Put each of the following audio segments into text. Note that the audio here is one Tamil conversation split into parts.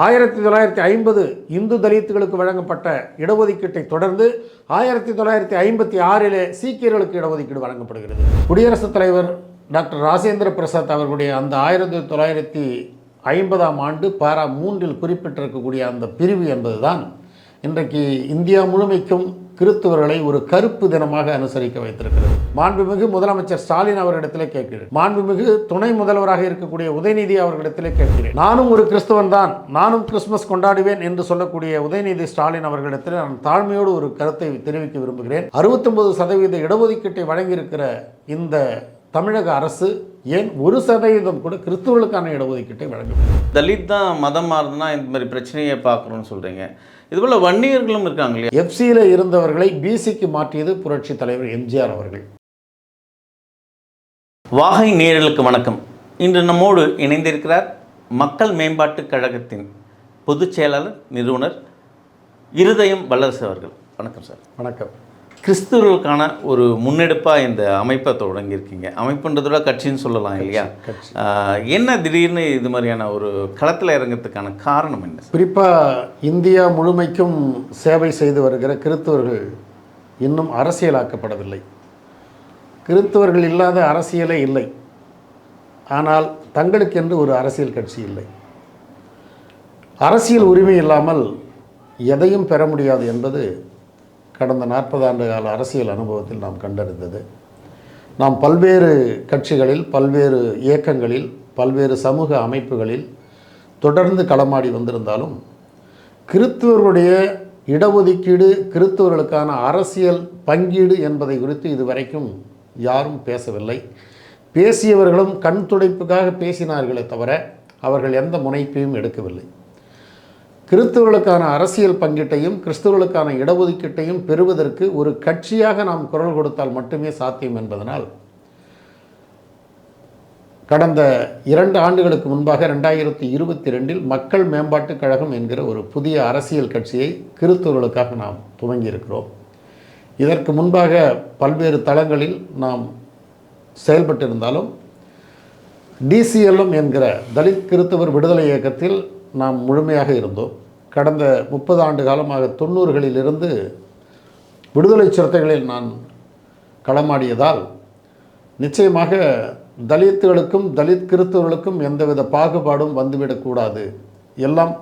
ஆயிரத்தி தொள்ளாயிரத்தி ஐம்பது இந்து தலித்துகளுக்கு வழங்கப்பட்ட இடஒதுக்கீட்டை தொடர்ந்து ஆயிரத்தி தொள்ளாயிரத்தி ஐம்பத்தி ஆறிலே சீக்கியர்களுக்கு இடஒதுக்கீடு வழங்கப்படுகிறது. குடியரசுத் தலைவர் டாக்டர் ராஜேந்திர பிரசாத் அவர்களுடைய அந்த ஆயிரத்தி தொள்ளாயிரத்தி ஐம்பதாம் ஆண்டு பாரா மூன்றில் குறிப்பிட்டிருக்கக்கூடிய அந்த பிரிவு என்பதுதான். இன்றைக்கு இந்தியா முழுமைக்கும் கிறிஸ்துவர்களை ஒரு கருப்பு தினமாக அனுசரிக்க வைத்திருக்கிறது. மாண்புமிகு முதலமைச்சர் ஸ்டாலின் அவர்களிடத்திலே கேட்கிறேன். மாண்புமிகு துணை முதல்வராக இருக்கக்கூடிய உதயநிதி அவர்களிடத்திலே கேட்கிறேன். நானும் ஒரு கிறிஸ்தவன் தான். நானும் கிறிஸ்துமஸ் கொண்டாடுவேன் என்று சொல்லக்கூடிய உதயநிதி ஸ்டாலின் அவர்களிடத்தில் நான் தாழ்மையோடு ஒரு கருத்தை தெரிவிக்க விரும்புகிறேன். அறுபத்தொன்பது சதவீத இடஒதுக்கீட்டை வழங்கியிருக்கிற இந்த தமிழக அரசு ஏன் ஒரு சதவீதம் கூட கிறிஸ்துவர்களுக்கான இடஒதுக்கீட்டை வழங்க தலித் தான் மதம் மாறுதுன்னா இந்த மாதிரி பிரச்சனையை பார்க்குறோன்னு சொல்கிறீங்க இதுபோல் வன்னியர்களும் இருக்காங்க இல்லையா எஃப்சியில் இருந்தவர்களை பிசிக்கு மாற்றியது புரட்சி தலைவர் எம்ஜிஆர் அவர்கள். வாகை நேயர்களுக்கு வணக்கம். இன்று நம்மோடு இணைந்திருக்கிறார் மக்கள் மேம்பாட்டுக் கழகத்தின் பொதுச் செயலாளர் நிறுவனர் இருதயம் வல்லரசு அவர்கள். வணக்கம் சார். வணக்கம். கிறிஸ்துவர்களுக்கான ஒரு முன்னெடுப்பாக இந்த அமைப்பை தொடங்கியிருக்கீங்க. அமைப்புன்றதோட கட்சின்னு சொல்லலாம் இல்லையா? என்ன திடீர்னு இது மாதிரியான ஒரு களத்தில் இறங்கிறதுக்கான காரணம் என்ன? குறிப்பாக இந்தியா முழுமைக்கும் சேவை செய்து வருகிற கிறிஸ்தவர்கள் இன்னும் அரசியலாக்கப்படவில்லை. கிறிஸ்தவர்கள் இல்லாத அரசியலே இல்லை. ஆனால் தங்களுக்கென்று ஒரு அரசியல் கட்சி இல்லை. அரசியல் உரிமை இல்லாமல் எதையும் பெற முடியாது என்பது கடந்த நாற்பது ஆண்டு கால அரசியல் அனுபவத்தில் நாம் கண்டறிந்தது. நாம் பல்வேறு கட்சிகளில் பல்வேறு இயக்கங்களில் பல்வேறு சமூக அமைப்புகளில் தொடர்ந்து களமாடி வந்திருந்தாலும் கிறிஸ்துவர்களுடைய இடஒதுக்கீடு கிறிஸ்துவர்களுக்கான அரசியல் பங்கீடு என்பதை குறித்து இதுவரைக்கும் யாரும் பேசவில்லை. பேசியவர்களும் கண் துடைப்புக்காக பேசினார்களே தவிர அவர்கள் எந்த முனைப்பையும் எடுக்கவில்லை. கிறிஸ்தவர்களுக்கான அரசியல் பங்கீட்டையும் கிறிஸ்தவர்களுக்கான இடஒதுக்கீட்டையும் பெறுவதற்கு ஒரு கட்சியாக நாம் குரல் கொடுத்தால் மட்டுமே சாத்தியம் என்பதனால் கடந்த இரண்டு ஆண்டுகளுக்கு முன்பாக ரெண்டாயிரத்தி இருபத்தி ரெண்டில் மக்கள் மேம்பாட்டுக் கழகம் என்கிற ஒரு புதிய அரசியல் கட்சியை கிறிஸ்தவர்களுக்காக நாம் துவங்கியிருக்கிறோம். இதற்கு முன்பாக பல்வேறு தளங்களில் நாம் செயல்பட்டிருந்தாலும் டிசிஎல்எம் என்கிற தலித் கிறிஸ்தவர் விடுதலை இயக்கத்தில் நாம் முழுமையாக இருந்தோம். கடந்த முப்பது ஆண்டு காலமாக தொண்ணூறுகளிலிருந்து விடுதலை சிறுத்தைகளில் நான் களமாடியதால் நிச்சயமாக தலித்துகளுக்கும் தலித் கிறிஸ்தவர்களுக்கும் எந்தவித பாகுபாடும் வந்துவிடக்கூடாது. எல்லாம்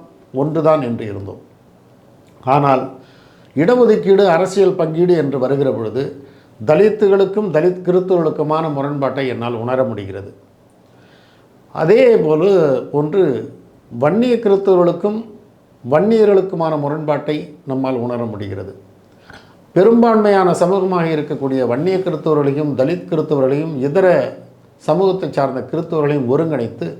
ஒன்றுதான் என்று இருந்தோம். ஆனால் இடஒதுக்கீடு அரசியல் பங்கீடு என்று வருகிற பொழுது தலித்துகளுக்கும் தலித் கிறிஸ்தவர்களுக்குமான முரண்பாட்டை என்னால் உணர முடிகிறது. அதே போல ஒன்று வன்னிய கிறிஸ்தவர்களுக்கும் வன்னியர்களுக்குமான முரண்பாட்டை நம்மால் உணர முடிகிறது. பெரும்பான்மையான சமூகமாக இருக்கக்கூடிய வன்னிய கிறிஸ்தவர்களையும் தலித் கிறிஸ்தவர்களையும் இதர சமூகத்தை சார்ந்த கிறிஸ்தவர்களையும் ஒருங்கிணைத்து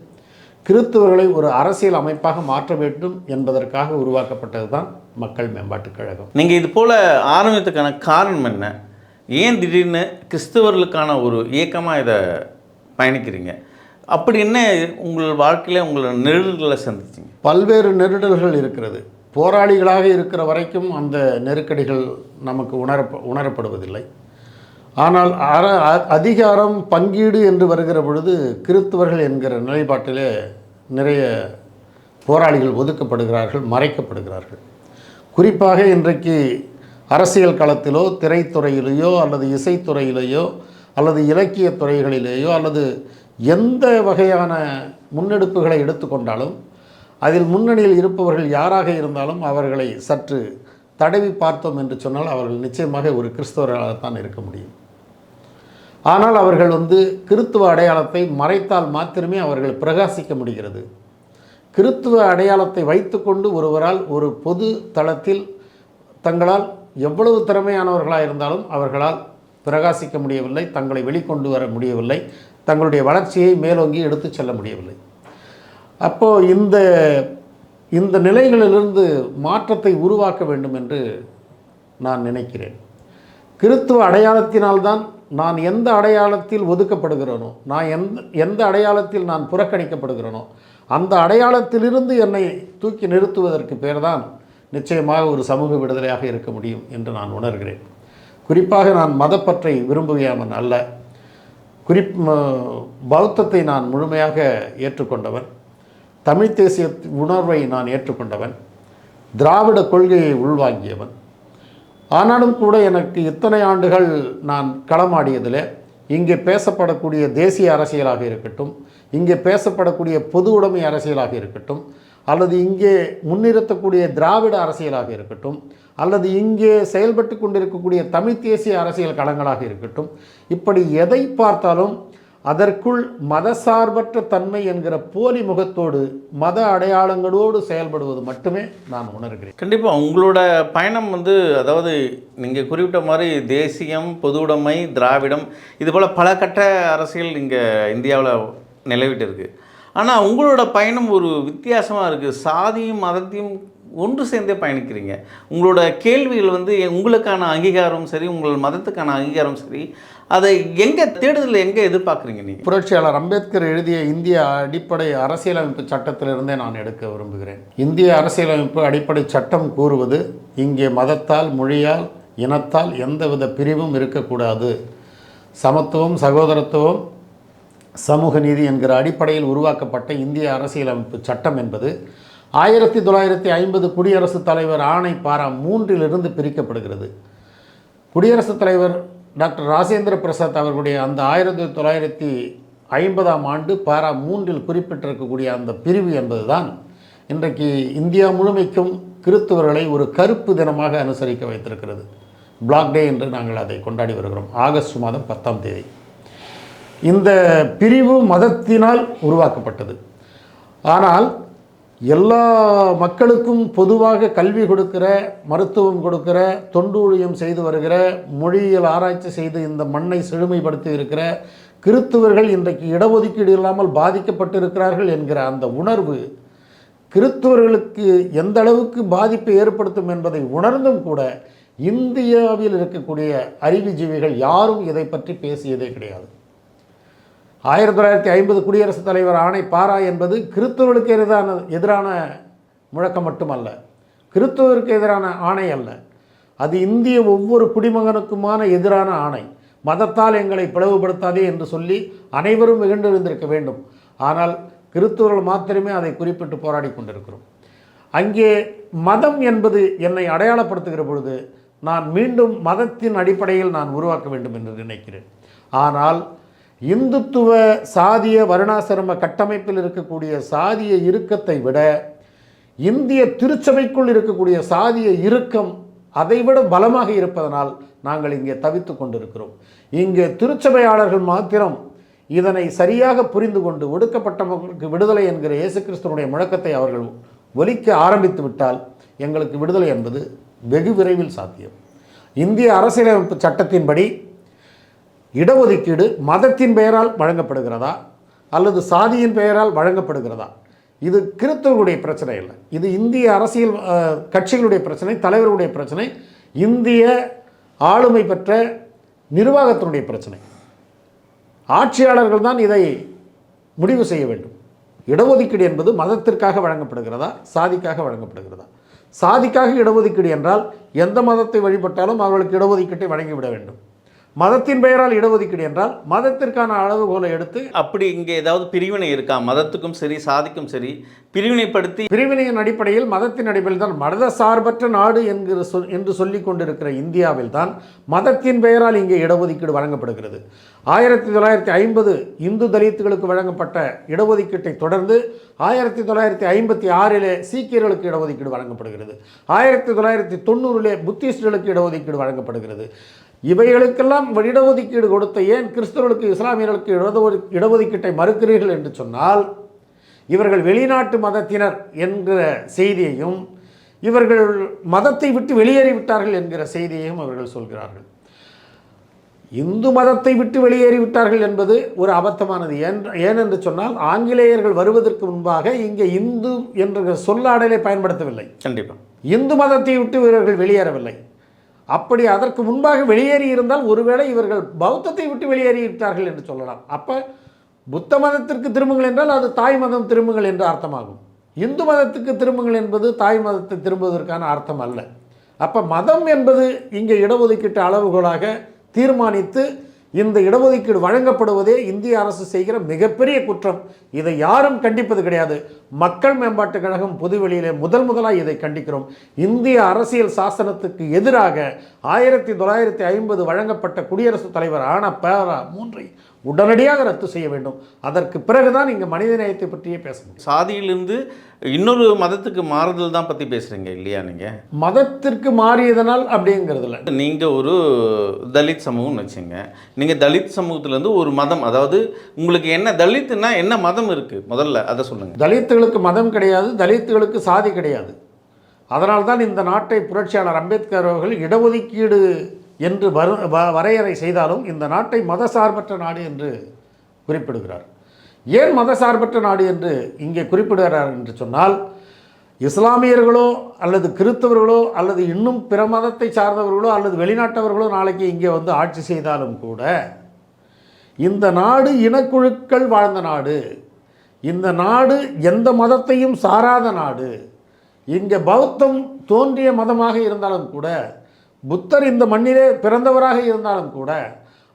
கிறிஸ்தவர்களை ஒரு அரசியல் அமைப்பாக மாற்ற வேண்டும் என்பதற்காக உருவாக்கப்பட்டது தான் மக்கள் மேம்பாட்டுக் கழகம். நீங்கள் இது போல் ஆரம்பித்ததுக்கான காரணம் என்ன? ஏன் திடீர்னு கிறிஸ்தவர்களுக்கான ஒரு இயக்கமாக இதை பயணிக்கிறீங்க? அப்படி என்ன உங்கள் வாழ்க்கையில் உங்களோட நெருடல்களை சந்திச்சிங்க பல்வேறு நெருடல்கள் இருக்கிறது. போராளிகளாக இருக்கிற வரைக்கும் அந்த நெருக்கடிகள் நமக்கு உணர உணரப்படுவதில்லை. ஆனால் அற அதிகாரம் பங்கீடு என்று வருகிற பொழுது கிறிஸ்தவர்கள் என்கிற நிலைப்பாட்டிலே நிறைய போராளிகள் ஒதுக்கப்படுகிறார்கள் மறைக்கப்படுகிறார்கள். குறிப்பாக இன்றைக்கு அரசியல் களத்திலோ திரைத்துறையிலேயோ அல்லது இசைத்துறையிலேயோ அல்லது இலக்கிய துறைகளிலேயோ அல்லது எந்த வகையான முன்னெடுப்புகளை எடுத்துக்கொண்டாலும் அதில் முன்னணியில் இருப்பவர்கள் யாராக இருந்தாலும் அவர்களை சற்று தடவி பார்த்தோம் என்று சொன்னால் அவர்கள் நிச்சயமாக ஒரு கிறிஸ்தவர்களாகத்தான் இருக்க முடியும். ஆனால் அவர்கள் வந்து கிறித்துவ அடையாளத்தை மறைத்தால் மாத்திரமே அவர்கள் பிரகாசிக்க முடிகிறது. கிறித்துவ அடையாளத்தை வைத்துக்கொண்டு ஒருவரால் ஒரு பொது தளத்தில் தங்களால் எவ்வளவு திறமையானவர்களாக இருந்தாலும் அவர்களால் பிரகாசிக்க முடியவில்லை தங்களை வெளிக்கொண்டு வர முடியவில்லை தங்களுடைய வளர்ச்சியை மேலோங்கி எடுத்துச் செல்ல முடியவில்லை. அப்போது இந்த இந்த நிலைகளிலிருந்து மாற்றத்தை உருவாக்க வேண்டும் என்று நான் நினைக்கிறேன். கிறித்துவ அடையாளத்தினால்தான் நான் எந்த அடையாளத்தில் ஒதுக்கப்படுகிறேனோ நான் எந்த எந்த அடையாளத்தில் நான் புறக்கணிக்கப்படுகிறேனோ அந்த அடையாளத்திலிருந்து என்னை தூக்கி நிறுத்துவதற்கு பேர்தான் நிச்சயமாக ஒரு சமூக விடுதலையாக இருக்க முடியும் என்று நான் உணர்கிறேன். குறிப்பாக நான் மதப்பற்றை விரும்புகையாமன் அல்ல. குறிப் பௌத்தத்தை நான் முழுமையாக ஏற்றுக்கொண்டவன். தமிழ் தேசிய உணர்வை நான் ஏற்றுக்கொண்டவன். திராவிட கொள்கையை உள்வாங்கியவன். ஆனாலும் கூட எனக்கு இத்தனை ஆண்டுகள் நான் களமாடியதில் இங்கே பேசப்படக்கூடிய தேசிய அரசியலாக இருக்கட்டும் இங்கே பேசப்படக்கூடிய பொது உடைமை அரசியலாக இருக்கட்டும் அல்லது இங்கே முன்னிறுத்தக்கூடிய திராவிட அரசியலாக இருக்கட்டும் அல்லது இங்கே செயல்பட்டு கொண்டிருக்கக்கூடிய தமிழ் தேசிய அரசியல் களங்களாக இருக்கட்டும் இப்படி எதை பார்த்தாலும் அதற்குள் மதசார்பற்ற தன்மை என்கிற போலி முகத்தோடு மத அடையாளங்களோடு செயல்படுவது மட்டுமே நான் உணர்கிறேன். கண்டிப்பாக உங்களோட பயணம் வந்து அதாவது நீங்கள் குறிப்பிட்ட மாதிரி தேசியம் பொதுவுடைமை திராவிடம் இது போல் பல கட்ட அரசியல் இங்கே இந்தியாவில் நிலவிட்டு இருக்குது ஆனால் உங்களோட பயணம் ஒரு வித்தியாசமாக இருக்குது சாதியும் மதத்தையும் ஒன்று சேர்ந்தே பயணிக்கிறீங்க. உங்களோட கேள்விகள் வந்து உங்களுக்கான அங்கீகாரம் சரி உங்கள் மதத்துக்கான அங்கீகாரம் சரி அதை எங்கே தேடுதலில் எங்கே எதிர்பார்க்குறீங்க நீங்கள் புரட்சியாளர் அம்பேத்கர் எழுதிய இந்திய அடிப்படை அரசியலமைப்பு சட்டத்திலிருந்தே நான் எடுக்க விரும்புகிறேன். இந்திய அரசியலமைப்பு அடிப்படை சட்டம் கூறுவது இங்கே மதத்தால் மொழியால் இனத்தால் எந்தவித பிரிவும் இருக்கக்கூடாது. சமத்துவம் சகோதரத்துவம் சமூக நீதி என்கிற அடிப்படையில் உருவாக்கப்பட்ட இந்திய அரசியலமைப்பு சட்டம் என்பது ஆயிரத்தி தொள்ளாயிரத்தி ஐம்பது குடியரசுத் தலைவர் ஆணை பாரா மூன்றிலிருந்து பிரிக்கப்படுகிறது. குடியரசுத் தலைவர் டாக்டர் ராஜேந்திர பிரசாத் அவர்களுடைய அந்த ஆயிரத்தி தொள்ளாயிரத்தி ஐம்பதாம் ஆண்டு பாரா மூன்றில் குறிப்பிட்டிருக்கக்கூடிய அந்த பிரிவு என்பதுதான் இன்றைக்கு இந்தியா முழுமைக்கும் கிறிஸ்துவர்களை ஒரு கருப்பு தினமாக அனுசரிக்க வைத்திருக்கிறது. பிளாக் டே என்று நாங்கள் அதை கொண்டாடி வருகிறோம். ஆகஸ்ட் மாதம் பத்தாம் தேதி. இந்த பிரிவு மதத்தினால் உருவாக்கப்பட்டது. ஆனால் எல்லா மக்களுக்கும் பொதுவாக கல்வி கொடுக்கிற மருத்துவம் கொடுக்கிற தொண்டூழியம் செய்து வருகிற மொழியியல் ஆராய்ச்சி செய்து இந்த மண்ணை செழுமைப்படுத்தி இருக்கிற கிறித்துவர்கள் இன்றைக்கு இடஒதுக்கீடு இல்லாமல் பாதிக்கப்பட்டிருக்கிறார்கள் என்கிற அந்த உணர்வு கிறித்துவர்களுக்கு எந்த அளவுக்கு பாதிப்பை ஏற்படுத்தும் என்பதை உணர்ந்தும் கூட இந்தியாவில் இருக்கக்கூடிய அறிவுஜீவிகள் யாரும் இதை பற்றி பேசியதே கிடையாது. ஆயிரத்தி தொள்ளாயிரத்தி ஐம்பது குடியரசுத் தலைவர் ஆணை பாரா என்பது கிறித்துவர்களுக்கு எதிரான எதிரான முழக்கம் மட்டுமல்ல. கிறித்துவருக்கு எதிரான ஆணை அல்ல. அது இந்திய ஒவ்வொரு குடிமகனுக்குமான எதிரான ஆணை. மதத்தால் எங்களை பிளவுபடுத்தாதே என்று சொல்லி அனைவரும் மிகுண்டிருந்திருக்க வேண்டும். ஆனால் கிறித்துவர்கள் மாத்திரமே அதை குறிப்பிட்டு போராடி கொண்டிருக்கிறோம். அங்கே மதம் என்பது என்னை அடையாளப்படுத்துகிற பொழுது நான் மீண்டும் மதத்தின் அடிப்படையில் நான் உருவாக்க வேண்டும் என்று நினைக்கிறேன். ஆனால் இந்துத்துவ சாதிய வருணாசிரம கட்டமைப்பில் இருக்கக்கூடிய சாதிய இறுக்கத்தை விட இந்திய திருச்சபைக்குள் இருக்கக்கூடிய சாதிய இறுக்கம் அதைவிட பலமாக இருப்பதனால் நாங்கள் இங்கே தவித்து கொண்டிருக்கிறோம். இங்கே திருச்சபையாளர்கள் மாத்திரம் இதனை சரியாக புரிந்து கொண்டு ஒடுக்கப்பட்ட மக்களுக்கு விடுதலை என்கிற இயேசு கிறிஸ்துவனுடைய முழக்கத்தை அவர்கள் ஒலிக்க ஆரம்பித்து விட்டால் எங்களுக்கு விடுதலை என்பது வெகு விரைவில் சாத்தியம். இந்திய அரசியலமைப்பு சட்டத்தின்படி இடஒதுக்கீடு மதத்தின் பெயரால் வழங்கப்படுகிறதா அல்லது சாதியின் பெயரால் வழங்கப்படுகிறதா? இது கிறித்தவர்களுடைய பிரச்சனை இல்லை. இது இந்திய அரசியல் கட்சிகளுடைய பிரச்சனை தலைவர்களுடைய பிரச்சனை இந்திய ஆளுமை பெற்ற நிர்வாகத்தினுடைய பிரச்சனை. ஆட்சியாளர்கள் தான் இதை முடிவு செய்ய வேண்டும். இடஒதுக்கீடு என்பது மதத்திற்காக வழங்கப்படுகிறதா சாதிக்காக வழங்கப்படுகிறதா? சாதிக்காக இடஒதுக்கீடு என்றால் எந்த மதத்தை வழிபட்டாலும் அவர்களுக்கு இடஒதுக்கீட்டை வழங்கிவிட வேண்டும். மதத்தின் பெயரால் இடஒதுக்கீடு என்றால் மதத்திற்கான அளவுகோலை எடுத்து அப்படி இங்கே ஏதாவது பிரிவினை இருக்கா? மதத்துக்கும் சரி சாதிக்கும் சரி பிரிவினைப்படுத்தி பிரிவினையின் அடிப்படையில் மதத்தின் அடிப்படையில் தான் மத சார்பற்ற நாடு என்கிற சொல் என்று சொல்லிக் கொண்டிருக்கிற இந்தியாவில் தான் மதத்தின் பெயரால் இங்கே இடஒதுக்கீடு வழங்கப்படுகிறது. ஆயிரத்தி தொள்ளாயிரத்தி ஐம்பது இந்து தலித்துகளுக்கு வழங்கப்பட்ட இடஒதுக்கீட்டை தொடர்ந்து ஆயிரத்தி தொள்ளாயிரத்தி ஐம்பத்தி ஆறிலே சீக்கியர்களுக்கு இடஒதுக்கீடு வழங்கப்படுகிறது. ஆயிரத்தி தொள்ளாயிரத்தி தொண்ணூறிலே புத்திஸ்டுகளுக்கு இடஒதுக்கீடு வழங்கப்படுகிறது. இவைகளுக்கெல்லாம் இடஒதுக்கீடு கொடுத்த ஏன் கிறிஸ்தவர்களுக்கு இஸ்லாமியர்களுக்கு இடஒது இடஒதுக்கீட்டை மறுக்கிறீர்கள் என்று சொன்னால் இவர்கள் வெளிநாட்டு மதத்தினர் என்கிற செய்தியையும் இவர்கள் மதத்தை விட்டு வெளியேறிவிட்டார்கள் என்கிற செய்தியையும் அவர்கள் சொல்கிறார்கள். இந்து மதத்தை விட்டு வெளியேறிவிட்டார்கள் என்பது ஒரு அபத்தமானது. ஏன் ஏனென்று சொன்னால் ஆங்கிலேயர்கள் வருவதற்கு முன்பாக இங்கே இந்து என்ற சொல்லாடலை பயன்படுத்தவில்லை. கண்டிப்பாக இந்து மதத்தை விட்டு இவர்கள் வெளியேறவில்லை. அப்படி அதற்கு முன்பாக வெளியேறி இருந்தால் ஒருவேளை இவர்கள் பௌத்தத்தை விட்டு வெளியேறிவிட்டார்கள் என்று சொல்லலாம். அப்போ புத்த மதத்திற்கு திரும்புங்கள் என்றால் அது தாய் மதம் திரும்புங்கள் என்று அர்த்தமாகும். இந்து மதத்துக்கு திரும்புங்கள் என்பது தாய் மதத்தை திரும்புவதற்கான அர்த்தம் அல்ல. அப்போ மதம் என்பது இங்கே இடஒதுக்கீட்டு அளவுகோலாக தீர்மானித்து இந்த இடஒதுக்கீடு வழங்கப்படுவதே இந்திய அரசு செய்கிற மிகப்பெரிய குற்றம். இதை யாரும் கண்டிப்பது கிடையாது. மக்கள் மேம்பாட்டுக் கழகம் பொதுவெளியிலே முதல் முதலாக இதை கண்டிக்கிறோம். இந்திய அரசியல் சாசனத்துக்கு எதிராக ஆயிரத்தி தொள்ளாயிரத்தி ஐம்பது வழங்கப்பட்ட குடியரசுத் தலைவர் ஆன பேரா மூன்றை உடனடியாக ரத்து செய்ய வேண்டும். அதற்கு பிறகுதான் இங்கே மனித நேயத்தை பற்றியே பேச முடியும். சாதியிலிருந்து இன்னொரு மதத்துக்கு மாறுதல் தான் பற்றி பேசுகிறீங்க இல்லையா நீங்கள் மதத்திற்கு மாறியதனால் அப்படிங்கிறதுல நீங்கள் ஒரு தலித் சமூகம்னு வச்சுங்க. நீங்கள் தலித் சமூகத்துலேருந்து ஒரு மதம் அதாவது உங்களுக்கு என்ன தலித்துனா என்ன மதம் இருக்குது முதல்ல அதை சொல்லுங்கள் தலித்துகளுக்கு மதம் கிடையாது தலித்துகளுக்கு சாதி கிடையாது. அதனால்தான் இந்த நாட்டை புரட்சியாளர் அம்பேத்கர் அவர்கள் இடஒதுக்கீடு என்று வரு வ- வரையறை செய்தாலும் இந்த நாட்டை மதசார்பற்ற நாடு என்று குறிப்பிடுகிறார். ஏன் மதசார்பற்ற நாடு என்று இங்கே குறிப்பிடுகிறார் என்று சொன்னால் இஸ்லாமியர்களோ அல்லது கிறிஸ்தவர்களோ அல்லது இன்னும் பிற மதத்தை சார்ந்தவர்களோ அல்லது வெளிநாட்டவர்களோ நாளைக்கு இங்கே வந்து ஆட்சி செய்தாலும் கூட இந்த நாடு இனக்குழுக்கள் வாழ்ந்த நாடு இந்த நாடு எந்த மதத்தையும் சாராத நாடு இங்கே பௌத்தம் தோன்றிய மதமாக இருந்தாலும் கூட புத்தர் இந்த மண்ணிலே பிறந்தவராக இருந்தாலும் கூட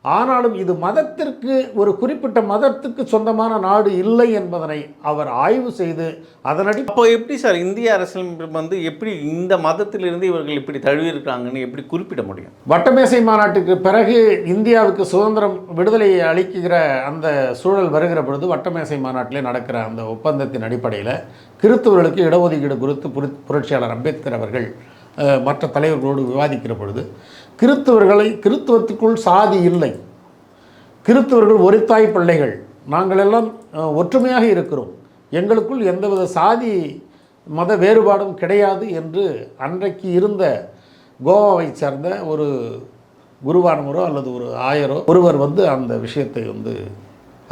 ஆனாலும் இது மதத்திற்கு ஒரு குறிப்பிட்ட மதத்துக்கு சொந்தமான நாடு இல்லை என்பதனை அவர் ஆய்வு செய்து அதனடி அப்போ எப்படி சார் இந்திய அரசியலமைப்பு வந்து எப்படி இந்த மதத்திலிருந்து இவர்கள் இப்படி தழுவி இருக்காங்கன்னு எப்படி குறிப்பிட முடியும்? வட்டமேசை மாநாட்டுக்கு பிறகு இந்தியாவுக்கு சுதந்திரம் விடுதலையை அளிக்கிற அந்த சூழல் வருகிற பொழுது வட்டமேசை மாநாட்டிலே நடக்கிற அந்த ஒப்பந்தத்தின் அடிப்படையில் கிறிஸ்துவர்களுக்கு இடஒதுக்கீடு குறித்து புரி- புரட்சியாளர் அம்பேத்கர் அவர்கள் மற்ற தலைவர்களோடு விவாதிக்கிற பொழுது கிறித்தவர்களை கிறித்துவத்துக்குள் சாதி இல்லை. கிறிஸ்துவர்கள் ஒருத்தாய் பிள்ளைகள். நாங்கள் எல்லாம் ஒற்றுமையாக இருக்கிறோம். எங்களுக்குள் எந்தவித சாதி மத வேறுபாடும் கிடையாது என்று அன்றைக்கு இருந்த கோவாவை சேர்ந்த ஒரு குருவானவரோ அல்லது ஒரு ஆயரோ ஒருவர் வந்து அந்த விஷயத்தை வந்து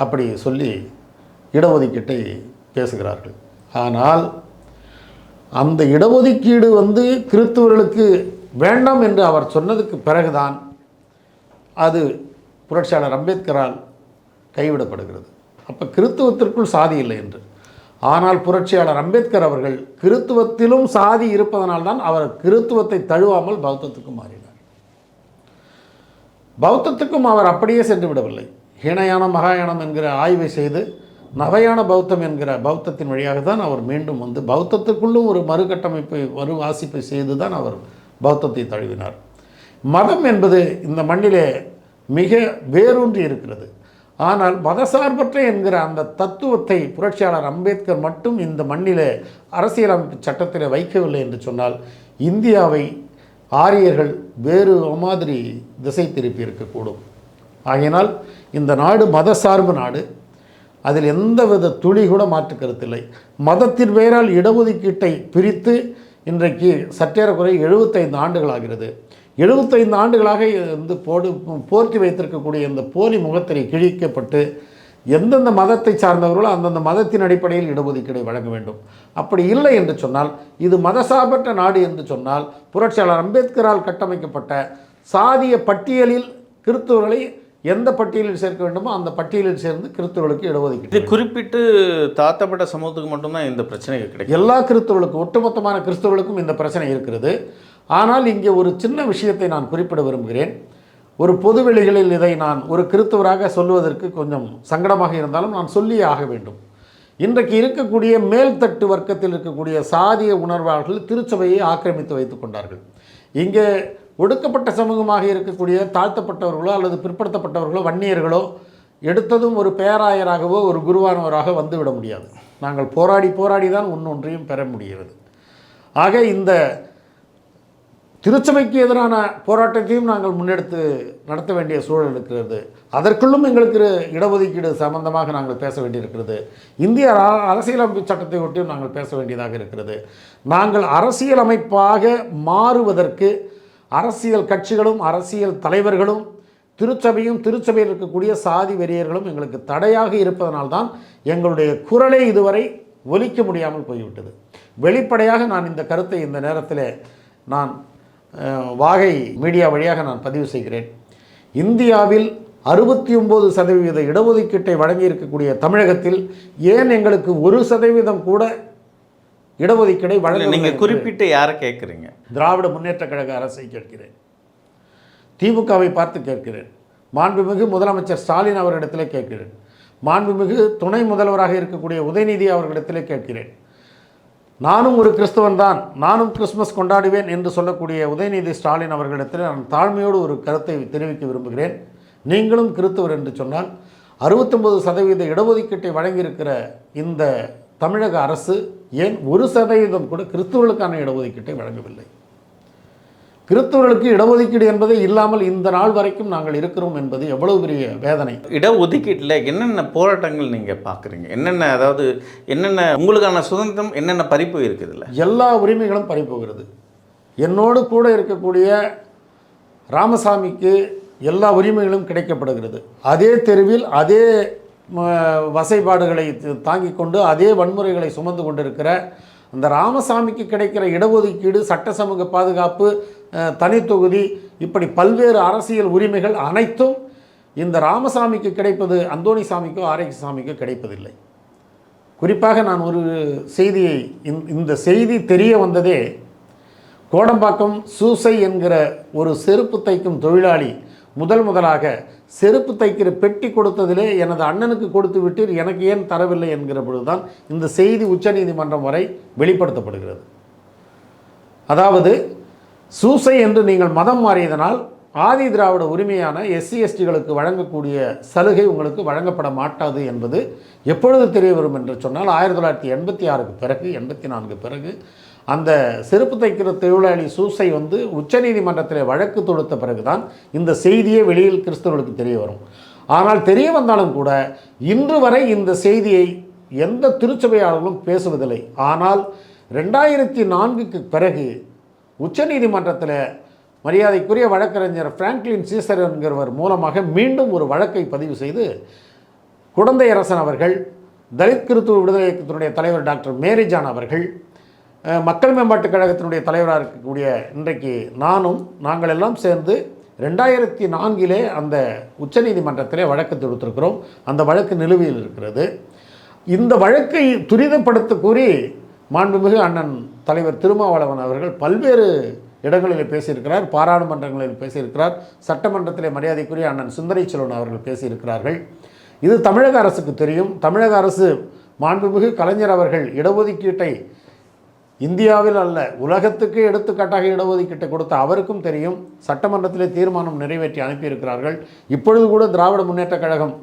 அப்படி சொல்லி இடஒதுக்கீட்டை பேசுகிறார்கள். ஆனால் அந்த இடஒதுக்கீடு வந்து கிறிஸ்துவர்களுக்கு வேண்டாம் என்று அவர் சொன்னதுக்கு பிறகுதான் அது புரட்சியாளர் அம்பேத்கரால் கைவிடப்படுகிறது. அப்போ கிறித்துவத்திற்குள் சாதி இல்லை என்று. ஆனால் புரட்சியாளர் அம்பேத்கர் அவர்கள் கிறித்துவத்திலும் சாதி இருப்பதனால்தான் அவர் கிறித்துவத்தை தழுவாமல் பௌத்தத்துக்கு மாறினார். பௌத்தத்துக்கும் அவர் அப்படியே சென்று விடவில்லை. ஹீனயானம் மகாயானம் என்கிற ஆய்வை செய்து நவையான பௌத்தம் என்கிற பௌத்தத்தின் வழியாக தான் அவர் மீண்டும் வந்து பௌத்தத்துக்குள்ளும் ஒரு மறுகட்டமைப்பை மறு வாசிப்பை செய்து தான் அவர் பௌத்தத்தை தழுவினார். மதம் என்பது இந்த மண்ணிலே மிக வேரூன்றி இருக்கிறது. ஆனால் மதசார்பற்ற என்கிற அந்த தத்துவத்தை புரட்சியாளர் அம்பேத்கர் மட்டும் இந்த மண்ணிலே அரசியலமைப்பு சட்டத்தில் வைக்கவில்லை என்று சொன்னால் இந்தியாவை ஆரியர்கள் வேறு மாதிரி திசை திருப்பி இருக்கக்கூடும். ஆகையினால் இந்த நாடு மதசார்பு நாடு. அதில் எந்தவித துளி கூட மாற்று கருத்தில்லை. மதத்தின் பெயரால் இடஒதுக்கீட்டை பிரித்து இன்றைக்கு சற்றேறக்குறை எழுபத்தைந்து ஆண்டுகள் ஆகிறது. எழுபத்தைந்து ஆண்டுகளாக வந்து போடு போர்த்தி வைத்திருக்கக்கூடிய இந்த போலி முகத்திரை கிழிக்கப்பட்டு எந்தெந்த மதத்தை சார்ந்தவர்களோ அந்தந்த மதத்தின் அடிப்படையில் இடஒதுக்கீடை வழங்க வேண்டும். அப்படி இல்லை என்று சொன்னால் இது மதசார்பற்ற நாடு என்று சொன்னால் புரட்சியாளர் அம்பேத்கரால் கட்டமைக்கப்பட்ட சாதிய பட்டியலில் கிறிஸ்துவர்களை எந்த பட்டியலில் சேர்க்க வேண்டுமோ அந்த பட்டியலில் சேர்ந்து கிறிஸ்துவர்களுக்கு இடஒதுக்கீடு இது குறிப்பிட்டு தாத்தப்பட்ட சமூகத்துக்கு மட்டும்தான் இந்த பிரச்சனைகள் கிடைக்கும் எல்லா கிறிஸ்தவர்களுக்கும் ஒட்டுமொத்தமான கிறிஸ்தவர்களுக்கும் இந்த பிரச்சனை இருக்கிறது. ஆனால் இங்கே ஒரு சின்ன விஷயத்தை நான் குறிப்பிட விரும்புகிறேன். ஒரு பொதுவெளிகளில் இதை நான் ஒரு கிறிஸ்தவராக சொல்லுவதற்கு கொஞ்சம் சங்கடமாக இருந்தாலும் நான் சொல்லியே ஆக வேண்டும். இன்றைக்கு இருக்கக்கூடிய மேல்தட்டு வர்க்கத்தில் இருக்கக்கூடிய சாதிய உணர்வாளர்கள் திருச்சபையை ஆக்கிரமித்து வைத்துக் கொண்டார்கள். இங்கே ஒடுக்கப்பட்ட சமூகமாக இருக்கக்கூடிய தாழ்த்தப்பட்டவர்களோ அல்லது பிற்படுத்தப்பட்டவர்களோ வன்னியர்களோ எடுத்ததும் ஒரு பேராயராகவோ ஒரு குருவானவராக வந்துவிட முடியாது. நாங்கள் போராடி போராடி தான் ஒன்றொன்றையும் பெற முடிகிறது. ஆக இந்த திருச்சபைக்கு எதிரான போராட்டத்தையும் நாங்கள் முன்னெடுத்து நடத்த வேண்டிய சூழல் இருக்கிறது. அதற்குள்ளும் எங்களுக்கு இடஒதுக்கீடு சம்பந்தமாக நாங்கள் பேச வேண்டியிருக்கிறது. இந்திய அரசியலமைப்பு சட்டத்தை ஒட்டியும் நாங்கள் பேச வேண்டியதாக இருக்கிறது. நாங்கள் அரசியலமைப்பாக மாறுவதற்கு அரசியல் கட்சிகளும் அரசியல் தலைவர்களும் திருச்சபையும் திருச்சபையில் இருக்கக்கூடிய சாதி வெறியர்களும் எங்களுக்கு தடையாக இருப்பதனால்தான் எங்களுடைய குரலை இதுவரை ஒலிக்க முடியாமல் போய்விட்டது. வெளிப்படையாக நான் இந்த கருத்தை இந்த நேரத்தில் நான் வாகை மீடியா வழியாக நான் பதிவு செய்கிறேன். இந்தியாவில் அறுபத்தி ஒம்பது சதவீத இடஒதுக்கீட்டை வழங்கியிருக்கக்கூடிய தமிழகத்தில் ஏன் எங்களுக்கு ஒரு சதவீதம் கூட இடஒதுக்கீடை வழங்க நீங்கள் குறிப்பிட்டு யாரை கேட்குறீங்க திராவிட முன்னேற்றக் கழக அரசை கேட்கிறேன். திமுகவை பார்த்து கேட்கிறேன். மாண்புமிகு முதலமைச்சர் ஸ்டாலின் அவர்களிடத்திலே கேட்கிறேன். மாண்புமிகு துணை முதல்வராக இருக்கக்கூடிய உதயநிதி அவர்களிடத்திலே கேட்கிறேன். நானும் ஒரு கிறிஸ்தவன் தான். நானும் கிறிஸ்மஸ் கொண்டாடுவேன் என்று சொல்லக்கூடிய உதயநிதி ஸ்டாலின் அவர்களிடத்தில் நான் தாழ்மையோடு ஒரு கருத்தை தெரிவிக்க விரும்புகிறேன். நீங்களும் கிறிஸ்தவர் என்று சொன்னால் அறுபத்தொம்பது சதவீத இடஒதுக்கீட்டை வழங்கியிருக்கிற இந்த தமிழக அரசு ஏன் ஒரு சதவீதம் கூட கிறிஸ்தவர்களுக்கான இடஒதுக்கீட்டை வழங்கவில்லை? கிறிஸ்தவர்களுக்கு இடஒதுக்கீடு என்பதே இல்லாமல் இந்த நாள் வரைக்கும் நாங்கள் இருக்கிறோம் என்பது எவ்வளவு பெரிய வேதனை. இடஒதுக்கீட்டில் என்னென்ன போராட்டங்கள் நீங்கள் பார்க்குறீங்க? என்னென்ன அதாவது என்னென்ன உங்களுக்கான சுதந்திரம் என்னென்ன பறிப்பு இருக்குதுல்ல? எல்லா உரிமைகளும் பறிபோகிறது என்னோடு கூட இருக்கக்கூடிய ராமசாமிக்கு எல்லா உரிமைகளும் கிடைக்கப்படுகிறது. அதே தெருவில் அதே வசைபாடுகளை தாங்கி கொண்டு அதே வன்முறைகளை சுமந்து கொண்டிருக்கிற அந்த ராமசாமிக்கு கிடைக்கிற இடஒதுக்கீடு சட்ட சமூக பாதுகாப்பு தனித்தொகுதி இப்படி பல்வேறு அரசியல் உரிமைகள் அனைத்தும் இந்த ராமசாமிக்கு கிடைப்பது அந்தோணி சாமிக்கோ ஆரோக்கிய சாமிக்கோ கிடைப்பதில்லை. குறிப்பாக நான் ஒரு செய்தியை இந்த செய்தி தெரிய வந்ததே கோடம்பாக்கம் சூசை என்கிற ஒரு செருப்பு தைக்கும் தொழிலாளி முதல் முதலாக செருப்பு தைக்கிற பெட்டி கொடுத்ததிலே எனது அண்ணனுக்கு கொடுத்து விட்டீர். எனக்கு ஏன் தரவில்லை என்கிற பொழுதுதான் இந்த செய்தி உச்சநீதிமன்றம் வரை வெளிப்படுத்தப்படுகிறது. அதாவது சூசை என்று நீங்கள் மதம் மாறியதனால் ஆதி திராவிட உரிமையான எஸ்சி எஸ்டிகளுக்கு வழங்கக்கூடிய சலுகை உங்களுக்கு வழங்கப்பட மாட்டாது என்பது எப்பொழுது தெரிய வரும் என்று சொன்னால் ஆயிரத்தி தொள்ளாயிரத்தி எண்பத்தி ஆறுக்கு பிறகு எண்பத்தி நான்கு பிறகு அந்த செருப்பு தைக்கிற தொழிலாளி சூசை வந்து உச்சநீதிமன்றத்தில் வழக்கு தொடுத்த பிறகுதான் இந்த செய்தியே வெளியில் கிறிஸ்தவர்களுக்கு தெரிய வரும். ஆனால் தெரிய வந்தாலும் கூட இன்று வரை இந்த செய்தியை எந்த திருச்சபையாளர்களும் பேசுவதில்லை. ஆனால் ரெண்டாயிரத்தி நான்குக்கு பிறகு உச்சநீதிமன்றத்தில் மரியாதைக்குரிய வழக்கறிஞர் ஃப்ராங்க்லின் சீசர் என்கிறவர் மூலமாக மீண்டும் ஒரு வழக்கை பதிவு செய்து குடந்தை அரசன் அவர்கள் தலித் கிறித்துவ விடுதலை இயக்கத்தினுடைய தலைவர் டாக்டர் மேரிஜான் அவர்கள் மக்கள் மேம்பாட்டுக் கழகத்தினுடைய தலைவராக இருக்கக்கூடிய இன்றைக்கு நானும் நாங்கள் எல்லாம் சேர்ந்து ரெண்டாயிரத்தி நான்கிலே அந்த உச்சநீதிமன்றத்திலே வழக்கு தொடுத்திருக்கிறோம். அந்த வழக்கு நிலுவையில் இருக்கிறது. இந்த வழக்கை துரிதப்படுத்த கூறி மாண்புமிகு அண்ணன் தலைவர் திருமாவளவன் அவர்கள் பல்வேறு இடங்களில் பேசியிருக்கிறார் பாராளுமன்றங்களில் பேசியிருக்கிறார் சட்டமன்றத்திலே மரியாதைக்குரிய அண்ணன் சுந்தரை செல்வன் அவர்கள் பேசியிருக்கிறார்கள். இது தமிழக அரசுக்கு தெரியும். தமிழக அரசு மாண்புமிகு கலைஞர் அவர்கள் இடஒதுக்கீட்டை இந்தியாவில் அல்ல உலகத்துக்கு எடுத்துக்காட்டாக இடஒதுக்கீட்டை கொடுத்த அவருக்கும் தெரியும் சட்டமன்றத்திலே தீர்மானம் நிறைவேற்றி அனுப்பியிருக்கிறார்கள். இப்பொழுது கூட திராவிட முன்னேற்றக் கழகம்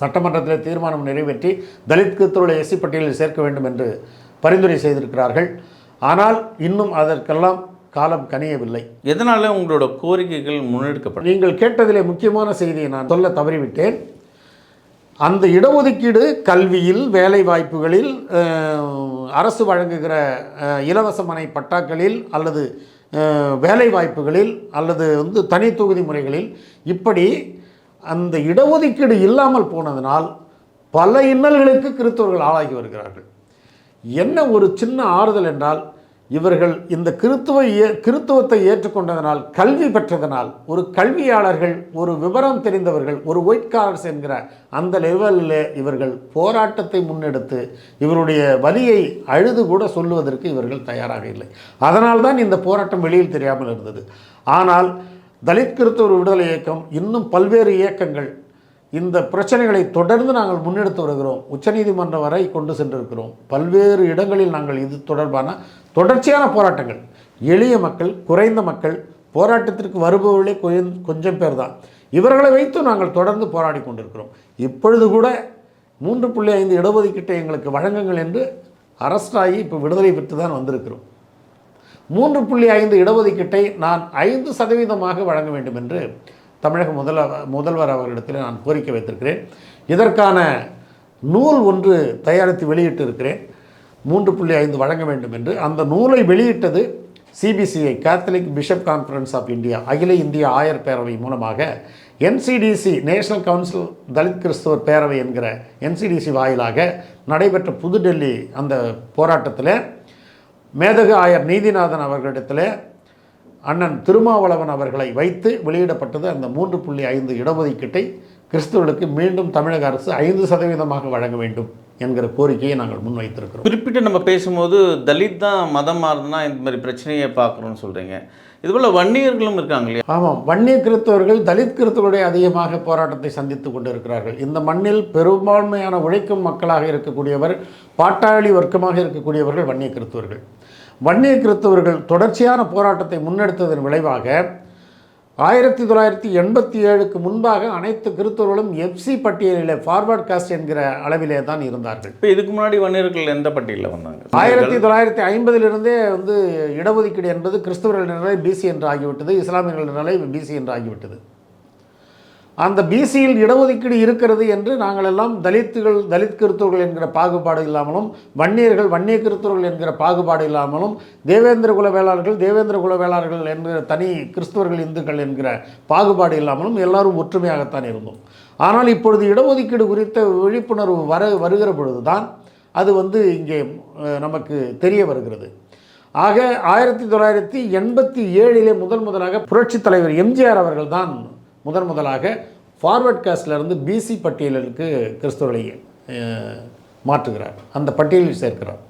சட்டமன்றத்தில் தீர்மானம் நிறைவேற்றி தலித் கிறிஸ்தவர்களை எஸ்சி பட்டியலில் சேர்க்க வேண்டும் என்று பரிந்துரை செய்திருக்கிறார்கள். ஆனால் இன்னும் அதற்கெல்லாம் காலம் கனியவில்லை. எதனால உங்களோட கோரிக்கைகள் முன்னெடுக்கப்படும் நீங்கள் கேட்டதிலே முக்கியமான செய்தியை நான் சொல்ல தவறிவிட்டேன். அந்த இடஒதுக்கீடு கல்வியில் வேலை வாய்ப்புகளில் அரசு வழங்குகிற இலவசமனை பட்டாக்களில் அல்லது வேலை வாய்ப்புகளில் அல்லது வந்து தனி தொகுதி முறைகளில் இப்படி அந்த இடஒதுக்கீடு இல்லாமல் போனதனால் பல இன்னல்களுக்கு கிறிஸ்தவர்கள் ஆளாகி வருகிறார்கள். என்ன ஒரு சின்ன ஆறுதல் என்றால் இவர்கள் இந்த கிறித்துவ ஏ கிறித்துவத்தை ஏற்றுக்கொண்டதனால் கல்வி பெற்றதனால் ஒரு கல்வியாளர்கள் ஒரு விவரம் தெரிந்தவர்கள் ஒரு ஒயிட் காலர்ஸ் என்கிற அந்த லெவலில் இவர்கள் போராட்டத்தை முன்னெடுத்து இவருடைய வலியை அழுது கூட சொல்லுவதற்கு இவர்கள் தயாராக இல்லை. அதனால்தான் இந்த போராட்டம் வெளியில் தெரியாமல் இருந்தது. ஆனால் தலித் கிறித்துவ விடுதலை இயக்கம் இன்னும் பல்வேறு இயக்கங்கள் இந்த பிரச்சனைகளை தொடர்ந்து நாங்கள் முன்னெடுத்து வருகிறோம். உச்சநீதிமன்றம் வரை கொண்டு சென்றிருக்கிறோம். பல்வேறு இடங்களில் நாங்கள் இது தொடர்பான தொடர்ச்சியான போராட்டங்கள். எளிய மக்கள் குறைந்த மக்கள் போராட்டத்திற்கு வருபவர்களே கொஞ்சம் கொஞ்சம் பேர் தான் இவர்களை வைத்து நாங்கள் தொடர்ந்து போராடி கொண்டிருக்கிறோம். இப்பொழுது கூட மூன்று புள்ளி ஐந்து இடஒதுக்கீட்டை எங்களுக்கு வழங்குங்கள் என்று அரஸ்டாகி இப்போ விடுதலை பெற்று தான் வந்திருக்கிறோம். மூன்று புள்ளி ஐந்து இடஒதுக்கீட்டை நான் ஐந்து சதவீதமாக வழங்க வேண்டும் என்று தமிழக முதல முதல்வர் அவர்களிடத்தில் நான் கோரிக்கை வைத்திருக்கிறேன். இதற்கான நூல் ஒன்று தயாரித்து வெளியிட்டு இருக்கிறேன் மூன்று புள்ளி ஐந்து வழங்க வேண்டும் என்று அந்த நூலை வெளியிட்டது CBCI Catholic Bishop Conference of India அகில இந்திய ஆயர் பேரவை மூலமாக. என்சிடிசி நேஷனல் கவுன்சில் தலித் கிறிஸ்தவர் பேரவை என்கிற என்சிடிசி வாயிலாக நடைபெற்ற புதுடெல்லி அந்த போராட்டத்தில் மேதகு ஆயர் நீதிநாதன் அவர்களிடத்தில் அண்ணன் திருமாவளவன் அவர்களை வைத்து வெளியிடப்பட்டது அந்த மூன்று புள்ளி ஐந்து இடஒதுக்கீட்டை கிறிஸ்துவர்களுக்கு மீண்டும் தமிழக அரசு ஐந்து சதவீதமாக வழங்க வேண்டும். என்கிற கோரிக்கையை நாங்கள் முன்வைத்திருக்கிறோம். குறிப்பிட்டு நம்ம பேசும்போது தலித் தான் மதம் மாறுதுன்னா இந்த மாதிரி பிரச்சனையை பார்க்குறோன்னு சொல்கிறீங்க இதுபோல் வன்னியர்களும் இருக்காங்க இல்லையா? ஆமாம் வன்னிய கிறிஸ்தவர்கள் தலித் கிறிஸ்தவருடைய அதிகமாக போராட்டத்தை சந்தித்து கொண்டு இருக்கிறார்கள் இந்த மண்ணில் பெரும்பான்மையான உழைக்கும் மக்களாக இருக்கக்கூடியவர் பாட்டாளி வர்க்கமாக இருக்கக்கூடியவர்கள் வன்னிய கிறிஸ்தவர்கள் வன்னிய கிறிஸ்தவர்கள் தொடர்ச்சியான போராட்டத்தை முன்னெடுத்ததன் விளைவாக ஆயிரத்தி தொள்ளாயிரத்தி எண்பத்தி ஏழுக்கு முன்பாக அனைத்து கிறிஸ்தவர்களும் எஃப்சி பட்டியலில் ஃபார்வர்ட் காஸ்ட் என்கிற அளவிலே தான் இருந்தார்கள். இப்போ இதுக்கு முன்னாடி வன்னியர்கள் எந்த பட்டியலில் வந்தாங்க? ஆயிரத்தி தொள்ளாயிரத்தி ஐம்பதிலிருந்தே வந்து இடஒதுக்கீடு என்பது கிறிஸ்தவர்கள் நிலை பிசி என்று ஆகிவிட்டது இஸ்லாமியர்கள் நிலை பிசி என்று ஆகிவிட்டது அந்த பிசியில் இடஒதுக்கீடு இருக்கிறது என்று நாங்கள் எல்லாம் தலித்துகள் தலித் கிறிஸ்தவர்கள் என்கிற பாகுபாடு இல்லாமலும் வன்னியர்கள் வன்னிய கிறிஸ்தவர்கள் என்கிற பாகுபாடு இல்லாமலும் தேவேந்திர குல வேளாளர்கள் தேவேந்திர குல வேளாளர்கள் என்கிற தனி கிறிஸ்தவர்கள் இந்துக்கள் என்கிற பாகுபாடு இல்லாமலும் எல்லாரும் ஒற்றுமையாகத்தான் இருந்தோம். ஆனால் இப்பொழுது இடஒதுக்கீடு குறித்த விழிப்புணர்வு வர வருகிற பொழுதுதான் அது வந்து இங்கே நமக்கு தெரிய வருகிறது. ஆக ஆயிரத்தி தொள்ளாயிரத்தி எண்பத்தி ஏழிலே முதல் முதலாக புரட்சித் தலைவர் எம்ஜிஆர் அவர்கள் தான் முதன் முதலாக ஃபார்வர்ட் காஸ்ட்லேருந்து பிசி பட்டியலுக்கு கிறிஸ்தவர்களை மாற்றுகிறார். அந்த பட்டியலில் சேர்க்கிறார்.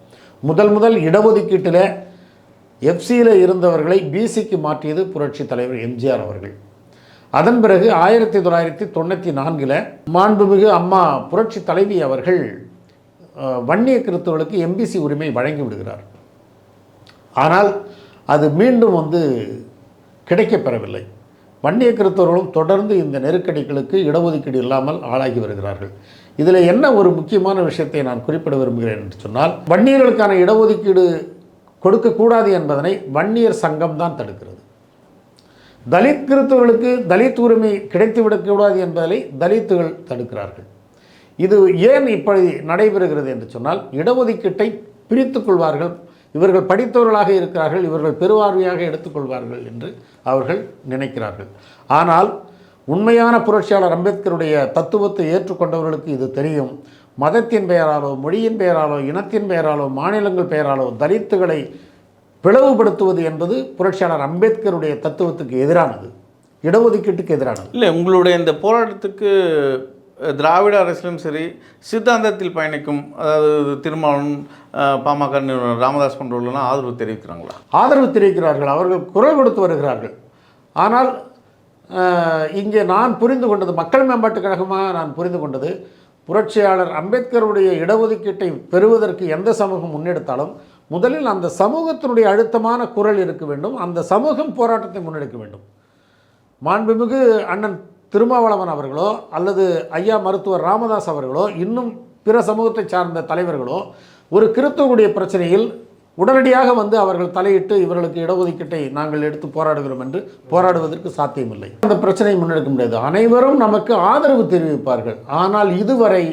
முதல் முதல் இடஒதுக்கீட்டில் எஃப்சியில் இருந்தவர்களை பிசிக்கு மாற்றியது புரட்சித் தலைவர் எம்ஜிஆர் அவர்கள். அதன் பிறகு ஆயிரத்தி தொள்ளாயிரத்தி தொண்ணூற்றி நான்கில் மாண்புமிகு அம்மா புரட்சி தலைவி அவர்கள் வன்னிய கிறிஸ்தவர்களுக்கு எம்பிசி உரிமை வழங்கி விடுகிறார். ஆனால் அது மீண்டும் வந்து கிடைக்கப்பெறவில்லை. வன்னிய கிறிஸ்தவர்களும் தொடர்ந்து இந்த நெருக்கடிகளுக்கு இடஒதுக்கீடு இல்லாமல் ஆளாகி வருகிறார்கள். இதில் என்ன ஒரு முக்கியமான விஷயத்தை நான் குறிப்பிட விரும்புகிறேன் என்று சொன்னால் வன்னியர்களுக்கான இடஒதுக்கீடு கொடுக்கக்கூடாது என்பதனை வன்னியர் சங்கம் தான் தடுக்கிறது. தலித் கிறிஸ்தவர்களுக்கு தலித் உரிமை கிடைத்துவிடக்கூடாது என்பதை தலித்துகள் தடுக்கிறார்கள். இது ஏன் இப்படி நடைபெறுகிறது என்று சொன்னால் இடஒதுக்கீட்டை பிரித்து கொள்வார்கள் இவர்கள் படித்தவர்களாக இருக்கிறார்கள் இவர்கள் பெருவார்வையாக எடுத்துக்கொள்வார்கள் என்று அவர்கள் நினைக்கிறார்கள். ஆனால் உண்மையான புரட்சியாளர் அம்பேத்கருடைய தத்துவத்தை ஏற்றுக்கொண்டவர்களுக்கு இது தெரியும். மதத்தின் பெயராலோ மொழியின் பெயராலோ இனத்தின் பெயராலோ மாநிலங்கள் பெயராலோ தலித்துகளை பிளவுபடுத்துவது என்பது புரட்சியாளர் அம்பேத்கருடைய தத்துவத்துக்கு எதிரானது. இடஒதுக்கீட்டுக்கு எதிரானது. இல்லை உங்களுடைய இந்த போராட்டத்துக்கு திராவிட அரசிலும் சரி சித்தாந்தத்தில் பயணிக்கும் அதாவது திருமாவன் பாமக நிறுவனர் ராமதாஸ் போன்றவர்கள்லாம் ஆதரவு தெரிவிக்கிறாங்களா? ஆதரவு தெரிவிக்கிறார்கள். அவர்கள் குரல் கொடுத்து வருகிறார்கள். ஆனால் இங்கே நான் புரிந்து கொண்டது மக்கள் மேம்பாட்டுக் கழகமாக நான் புரிந்து கொண்டது புரட்சியாளர் அம்பேத்கருடைய இடஒதுக்கீட்டை பெறுவதற்கு எந்த சமூகம் முன்னெடுத்தாலும் முதலில் அந்த சமூகத்தினுடைய அழுத்தமான குரல் இருக்க வேண்டும். அந்த சமூகம் போராட்டத்தை முன்னெடுக்க வேண்டும். மாண்புமிகு அண்ணன் திருமாவளவன் அவர்களோ அல்லது ஐயா மருத்துவர் ராமதாஸ் அவர்களோ இன்னும் பிற சமூகத்தை சார்ந்த தலைவர்களோ ஒரு கிறிஸ்தவருடைய பிரச்சனையில் உடனடியாக வந்து அவர்கள் தலையிட்டு இவர்களுக்கு இடஒதுக்கீட்டை நாங்கள் எடுத்து போராடுகிறோம் என்று போராடுவதற்கு சாத்தியமில்லை. அந்த பிரச்சனையை முன்னெடுக்க முடியாது. அனைவரும் நமக்கு ஆதரவு தெரிவிப்பார்கள். ஆனால் இதுவரை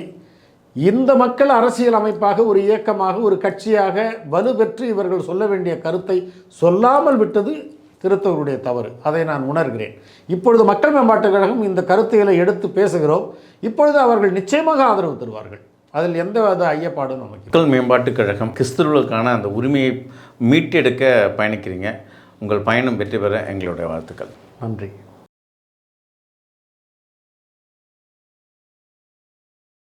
இந்த மக்கள் அரசியல் அமைப்பாக ஒரு இயக்கமாக ஒரு கட்சியாக வலுப்பெற்று இவர்கள் சொல்ல வேண்டிய கருத்தை சொல்லாமல் விட்டது கிறிஸ்தவருடைய தவறு. அதை நான் உணர்கிறேன். இப்பொழுது மக்கள் மேம்பாட்டுக் கழகம் இந்த கருத்துகளை எடுத்து பேசுகிறோம். இப்பொழுது அவர்கள் நிச்சயமாக ஆதரவு தருவார்கள். அதில் எந்த வித ஐயப்பாடும் நமக்கு. மக்கள் மேம்பாட்டுக் கழகம் கிறிஸ்தவர்களுக்கான அந்த உரிமையை மீட்டெடுக்க பயணிக்கிறீங்க. உங்கள் பயணம் வெற்றி பெற எங்களுடைய வாழ்த்துக்கள். நன்றி.